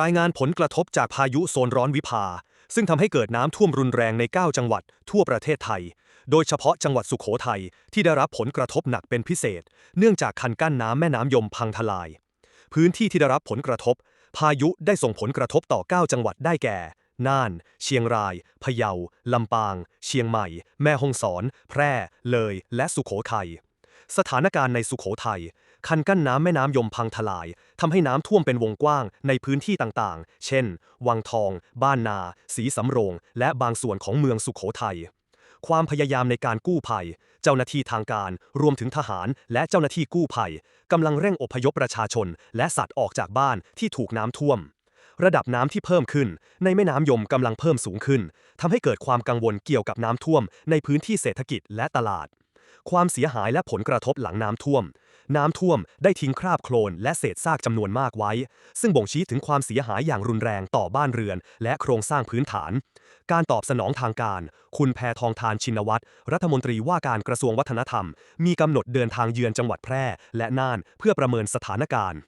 รายงานผลกระทบจากพายุโซนร้อนวิภา ซึ่งทำให้เกิดน้ำท่วมรุนแรงใน 9 จังหวัด ทั่วประเทศไทย โดยเฉพาะจังหวัดสุขโขทัยที่ได้รับผลกระทบหนักเป็นพิเศษ เนื่องจากคันกั้นน้ำแม่น้ำยมพังทลาย พื้นที่ที่ได้รับผลกระทบ พายุได้ส่งผลกระทบต่อ 9 จังหวัดได้แก่ น่าน เชียงราย พะเยา ลำปาง เชียงใหม่ แม่ฮ่องสอน แพร่ เลย และสุขโขทัย สถานการณ์ในสุขโขทัยคันกั้นน้ำแม่น้ำยมพังทลายทำให้น้ำท่วมเป็นวงกว้างในพื้นที่ต่างๆ เช่น วังทอง บ้านนา สีสำโรง และบางส่วนของเมืองสุขโขทัยความพยายามในการกู้ภัย เจ้าหน้าที่ทางการ รวมถึงทหาร และเจ้าหน้าที่กู้ภัยกำลังเร่งอพยพประชาชน และสัตว์ออกจากบ้านที่ถูกน้ำท่วม ระดับน้ำที่เพิ่มขึ้น ในแม่น้ำยมกำลังเพิ่มสูงขึ้นทำให้เกิดความกังวลเกี่ยวกับน้ำท่วมในพื้นที่เศรษฐกิจและตลาด ความเสียหายและผลกระทบหลังน้ำท่วม น้ำท่วมได้ทิ้งคราบโคลนและเศษซากจำนวนมากไว้ ซึ่งบ่งชี้ถึงความเสียหายอย่างรุนแรงต่อบ้านเรือน และโครงสร้างพื้นฐาน การตอบสนองทางการ คุณแพทองทานชินวัตร รัฐมนตรีว่าการกระทรวงวัฒนธรรม มีกำหนดเดินทางเยือนจังหวัดแพร่ และน่านเพื่อประเมินสถานการณ์